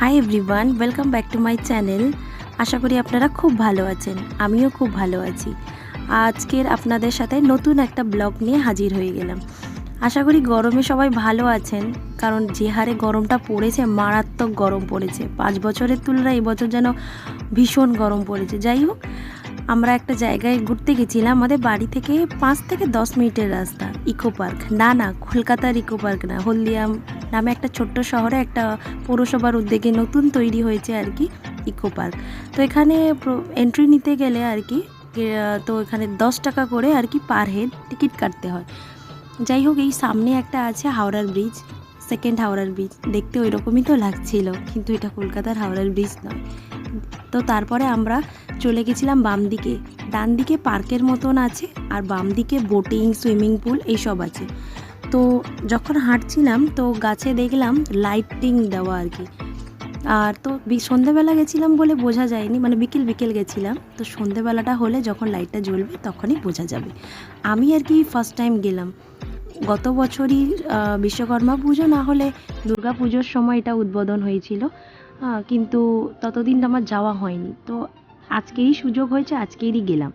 Hi everyone welcome back to my channel আশা করি আপনারা খুব ভালো আছেন, আমিও খুব ভালো আছি। আজকের আপনাদের সাথে নতুন একটা ব্লগ নিয়ে হাজির হয়ে গেলাম। আশা করি গরমে সবাই ভালো আছেন, কারণ যে হারে গরমটা পড়েছে, মারাত্মক গরম পড়েছে। পাঁচ বছরের তুলনায় এবছর যেন ভীষণ গরম পড়েছে। যাই হোক, আমরা একটা জায়গায় ঘুরতে গেছিলাম, আমাদের বাড়ি থেকে পাঁচ থেকে দশ মিনিটের রাস্তা, ইকো পার্ক। না না, কলকাতার ইকো পার্ক না হলদিয়াম নামে একটা ছোট্ট শহরে একটা পৌরসভার উদ্যোগে নতুন তৈরি হয়েছে আর কি, ইকো পার্ক। তো এখানে এন্ট্রি নিতে গেলে আর কি তো এখানে দশ টাকা করে আর কি পার হেড টিকিট কাটতে হয়। যাই হোক, এই সামনে একটা আছে হাওড়ার ব্রিজ সেকেন্ড হাওড়ার ব্রিজ দেখতে ওই রকমই তো লাগছিল, কিন্তু এটা কলকাতার হাওড়ার ব্রিজ নয়। তো তারপরে আমরা চলে গেছিলাম বাম দিকে। ডান দিকে পার্কের মতন আছে, আর বাম দিকে বোটিং সুইমিং পুল এইসব আছে। তো যখন হাঁটছিলাম, তো গাছে দেখলাম লাইটিং দেওয়া আর কি। আর তো সন্ধেবেলা গেছিলাম বলে বোঝা যায়নি মানে বিকেল বিকেল গেছিলাম। তো সন্ধেবেলাটা হলে যখন লাইটটা জ্বলবে তখনই বোঝা যাবে। আমি আর কি ফার্স্ট টাইম গেলাম। গত বছরই বিশ্বকর্মা পুজো না হলে দুর্গা পুজোর সময় এটা উদ্বোধন হয়েছিল। কিন্তু ততদিন আমার যাওয়া হয়নি। তো আজকেরই সুযোগ হয়েছে, আজকেরই গেলাম।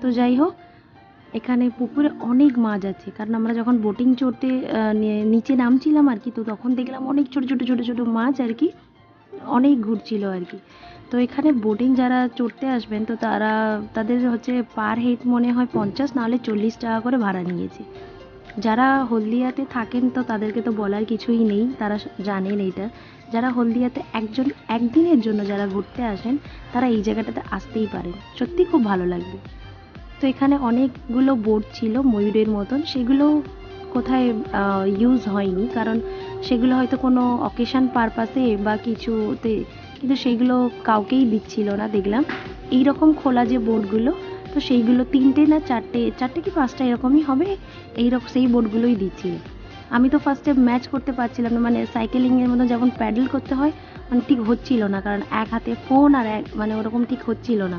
তো যাই হোক এখানে পুকুরে অনেক মাছ আছে। কারণ আমরা যখন বোটিং চড়তে নিচে নামছিলাম আর কি, তো তখন দেখলাম অনেক ছোট ছোট ছোট ছোট মাছ আর কি, অনেক ঘুরছিল আর কি। তো এখানে বোটিং যারা চড়তে আসবেন, তো তারা, তাদের হচ্ছে পার হেড মনে হয় পঞ্চাশ, নাহলে চল্লিশ টাকা করে ভাড়া নিয়েছে। যারা হলদিয়াতে থাকেন, তো তাদেরকে তো বলার কিছুই নেই, তারা জানেন এইটা। যারা হলদিয়াতে একজন, একদিনের জন্য যারা ঘুরতে আসেন, তারা এই জায়গাটাতে আসতেই পারেন। সত্যি খুব ভালো লাগবে। তো এখানে অনেকগুলো বোর্ড ছিল ময়ূরের মতন। সেগুলো কোথায় ইউজ হয়নি। কারণ সেগুলো হয়তো কোনো অকেশান পারপাসে বা কিছুতে, কিন্তু সেইগুলো কাউকেই দিচ্ছিল না, দেখলাম। এই রকম খোলা যে বোর্ডগুলো তো সেইগুলো তিনটে না চারটে চারটে কি পাঁচটা এরকমই হবে? এই রকম সেই বোর্ডগুলোই দিচ্ছিল। আমি তো ফার্স্টে ম্যাচ করতে পারছিলাম না মানে সাইকেলিংয়ের মতো যেমন প্যাডেল করতে হয় মানে ঠিক হচ্ছিল না। কারণ এক হাতে ফোন আর এক মানে ওরকম ঠিক হচ্ছিল না।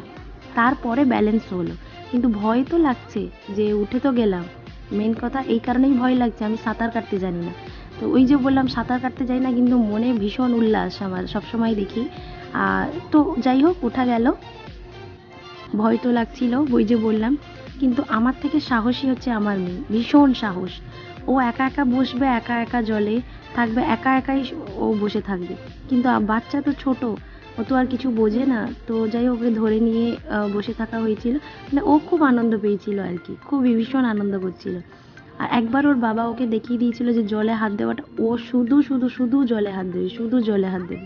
তারপরে ব্যালেন্স হলো। কিন্তু ভয় তো লাগছে যে উঠে তো গেলাম। মেন কথা এই কারণেই ভয় লাগছে, আমি সাঁতার কাটতে জানি না। তো ওই যে বললাম, সাঁতার কাটতে যাই না কিন্তু মনে ভীষণ উল্লাস আমার, সবসময় দেখি। আর তো যাই হোক ওঠা গেল। ভয় তো লাগছিল, ওই যে বললাম। কিন্তু আমার থেকে সাহসী হচ্ছে আমার মেয়ে, ভীষণ সাহস। ও একা একা বসবে, একা একা জলে থাকবে, একা একাই ও বসে থাকবে। কিন্তু বাচ্চা তো ছোট ও তো আর কিছু বোঝে না। তো যাই ওকে ধরে নিয়ে বসে থাকা হয়েছিল। মানে ও খুব আনন্দ পেয়েছিল আর কি। খুবই ভীষণ আনন্দ করছিল। আর একবার ওর বাবা ওকে দেখিয়ে দিয়েছিল যে জলে হাত দেওয়াটা, ও শুধু শুধু শুধু জলে হাত দেবে, শুধু জলে হাত দেবে।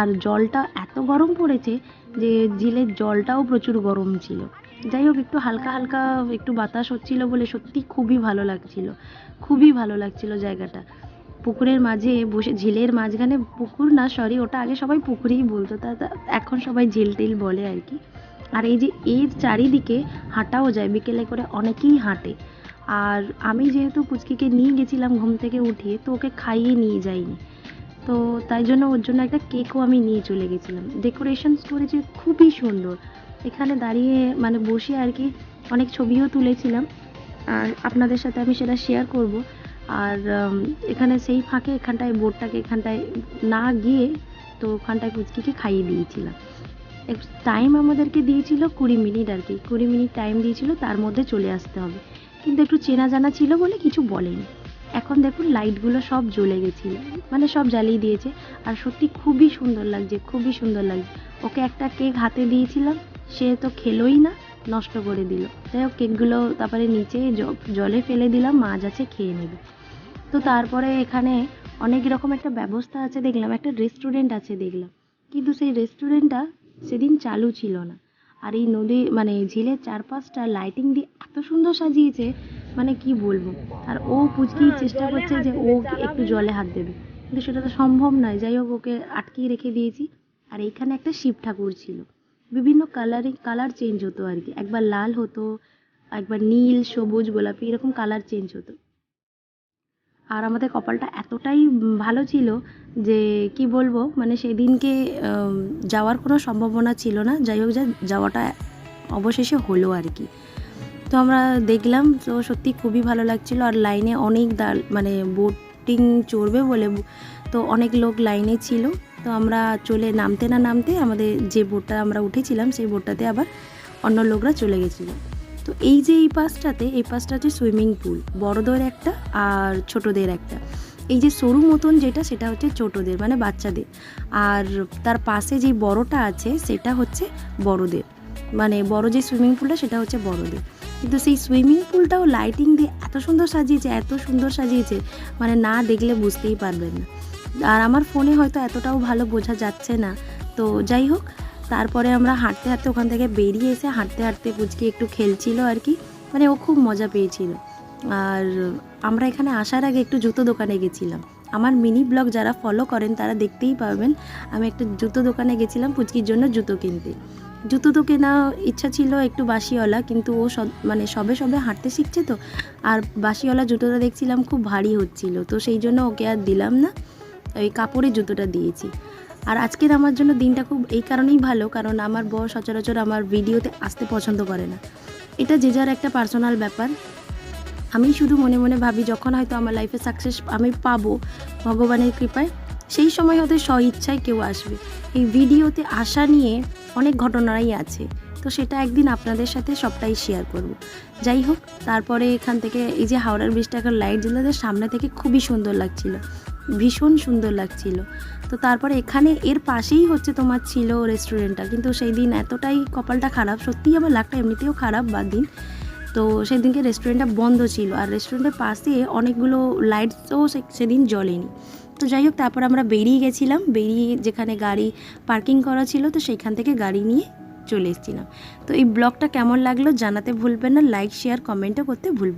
আর জলটা এত গরম পড়েছে যে ঝিলের জলটাও প্রচুর গরম ছিল। যাই হোক, একটু হালকা হালকা একটু বাতাস হচ্ছিল বলে সত্যি খুবই ভালো লাগছিল। খুবই ভালো লাগছিল জায়গাটা। পুকুরের মাঝে বসে, ঝিলের মাঝখানে পুকুর না সরি ওটা আগে সবাই পুকুরেই বলতো, তা এখন সবাই ঝিল টিল বলে আর কি। আর এই যে এর চারিদিকে হাঁটাও যায়, বিকেলে করে অনেকেই হাঁটে। আর আমি যেহেতু পুচকিকে নিয়ে গেছিলাম ঘুম থেকে উঠিয়ে তো ওকে খাইয়ে নিয়ে যাইনি। তো তাই জন্য ওর জন্য একটা কেকও আমি নিয়ে চলে গেছিলাম। ডেকোরেশনস করেছে খুবই সুন্দর। এখানে দাঁড়িয়ে মানে বসে আর কি অনেক ছবিও তুলেছিলাম। আর আপনাদের সাথে আমি সেটা শেয়ার করব। আর এখানে সেই ফাঁকে এখানটায় বোর্ডটাকে এখানটায় না গিয়ে তো ওখানটায় পুচকিকে খাইয়ে দিয়েছিলাম। টাইম আমাদেরকে দিয়েছিল কুড়ি মিনিট আর কি। কুড়ি মিনিট টাইম দিয়েছিল, তার মধ্যে চলে আসতে হবে। কিন্তু একটু চেনা জানা ছিল বলে কিছু বলেনি। এখন দেখুন লাইটগুলো সব জ্বলে গেছিল। মানে সব জ্বালিয়ে দিয়েছে। আর সত্যি খুবই সুন্দর লাগছে, খুবই সুন্দর লাগছে। ওকে একটা কেক হাতে দিয়েছিলাম, সে তো খেলোই না, নষ্ট করে দিল। যাই হোক, কেকগুলো তারপরে নিচে জলে ফেলে দিলাম, মাছ আছে, খেয়ে নেবে। তো তারপরে এখানে অনেক রকম একটা ব্যবস্থা আছে, দেখলাম। একটা রেস্টুরেন্ট আছে, দেখলাম। কিন্তু সেই রেস্টুরেন্টটা সেদিন চালু ছিল না। আর এই নদী মানে ঝিলের চারপাশটা লাইটিং দিয়ে এত সুন্দর সাজিয়েছে মানে কি বলব? আর ও পুচকি চেষ্টা করছে যে ও একটু জলে হাত দেবে। কিন্তু সেটা তো সম্ভব নয়। যাই হোক, ওকে আটকিয়ে রেখে দিয়েছি। আর এইখানে একটা শিব ঠাকুর ছিল। বিভিন্ন কালারিং কালার চেঞ্জ হতো আর কি। একবার লাল হতো, একবার নীল, সবুজ, গোলাপি, এরকম কালার চেঞ্জ হতো। আর আমাদের কপালটা এতটাই ভালো ছিল যে কি বলব মানে সেদিনকে যাওয়ার কোনো সম্ভাবনা ছিল না। যাই হোক, যা যাওয়াটা অবশেষে হলো আর কি। তো আমরা দেখলাম, তো সত্যি খুবই ভালো লাগছিল। আর লাইনে অনেক দা মানে বোটিং চড়বে বলে, তো অনেক লোক লাইনে ছিল। তো আমরা চলে নামতে না নামতে আমাদের যে বোটটা আমরা উঠেছিলাম, সেই বোটটাতে আবার অন্য লোকরা চলে গেছিল। তো এই যে এই পাশটাতে, এই পাশটা হচ্ছে সুইমিং পুল, বড়দের একটা আর ছোটদের একটা। এই যে সরু মতন যেটা, সেটা হচ্ছে ছোটদের মানে বাচ্চাদের। আর তার পাশে যে বড়টা আছে, সেটা হচ্ছে বড়দের। মানে বড় যে সুইমিং পুলটা, সেটা হচ্ছে বড়দের। কিন্তু সেই সুইমিং পুলটাও লাইটিং দিয়ে এত সুন্দর সাজিয়েছে, এত সুন্দর সাজিয়েছে মানে না দেখলে বুঝতেই পারবেন না। আর আমার ফোনে হয়তো এতটাও ভালো বোঝা যাচ্ছে না। তো যাই হোক তারপরে আমরা হাঁটতে হাঁটতে ওখান থেকে বেরিয়ে এসে হাঁটতে হাঁটতে পুচকি একটু খেলছিল আর কি। মানে ও খুব মজা পেয়েছিল। আর আমরা এখানে আসার আগে একটু জুতো দোকানে গেছিলাম। আমার মিনি ব্লগ যারা ফলো করেন তারা দেখতেই পাবেন আমি একটা জুতো দোকানে গেছিলাম পুচকির জন্য জুতো কিনতে। জুতো তো কেনা ইচ্ছা ছিল একটু বাসিওয়ালা কিন্তু ও সব মানে সবে সবে হাঁটতে শিখছে তো। আর বাসিওয়ালা জুতোটা দেখছিলাম খুব ভারী হচ্ছিল, তো সেই জন্য ওকে আর দিলাম না। ওই কাপড়ের জুতোটা দিয়েছি। আর আজকের আমার জন্য দিনটা খুব এই কারণেই ভালো, কারণ আমার বর সচরাচর আমার ভিডিওতে আসতে পছন্দ করে না। এটা যে যার একটা পার্সোনাল ব্যাপার। আমি শুধু মনে মনে ভাবি, যখন হয়তো আমার লাইফে সাকসেস আমি পাবো ভগবানের কৃপায়, সেই সময় হয়তো স্ব ইচ্ছায় কেউ আসবে। এই ভিডিওতে আসা নিয়ে অনেক ঘটনাই আছে। তো সেটা একদিন আপনাদের সাথে সবটাই শেয়ার করব। যাই হোক, তারপরে এখান থেকে এই যে হাওড়ার ব্রিজটা এখন লাইট জ্বলাতে সামনে থেকে খুবই সুন্দর লাগছিল। ভীষণ সুন্দর লাগছিল। তো তারপরে এখানে এর পাশেই হচ্ছে তোমার ছিল রেস্টুরেন্টটা কিন্তু সেই দিন এতটাই কপালটা খারাপ, সত্যিই আমার লাকটা এমনিতেও খারাপ বা দিন। তো সেদিনকে রেস্টুরেন্টটা বন্ধ ছিল। আর রেস্টুরেন্টের পাশে অনেকগুলো লাইটসও সেদিন জ্বলেনি। তো যাই হোক, তারপর আমরা বেরিয়ে গেছিলাম। বেরিয়ে যেখানে গাড়ি পার্কিং করা ছিল, তো সেইখান থেকে গাড়ি নিয়ে চলে এসেছিলাম। তো এই ব্লগটা কেমন লাগল জানাতে ভুলবেন না। লাইক শেয়ার কমেন্টও করতে ভুলবেন।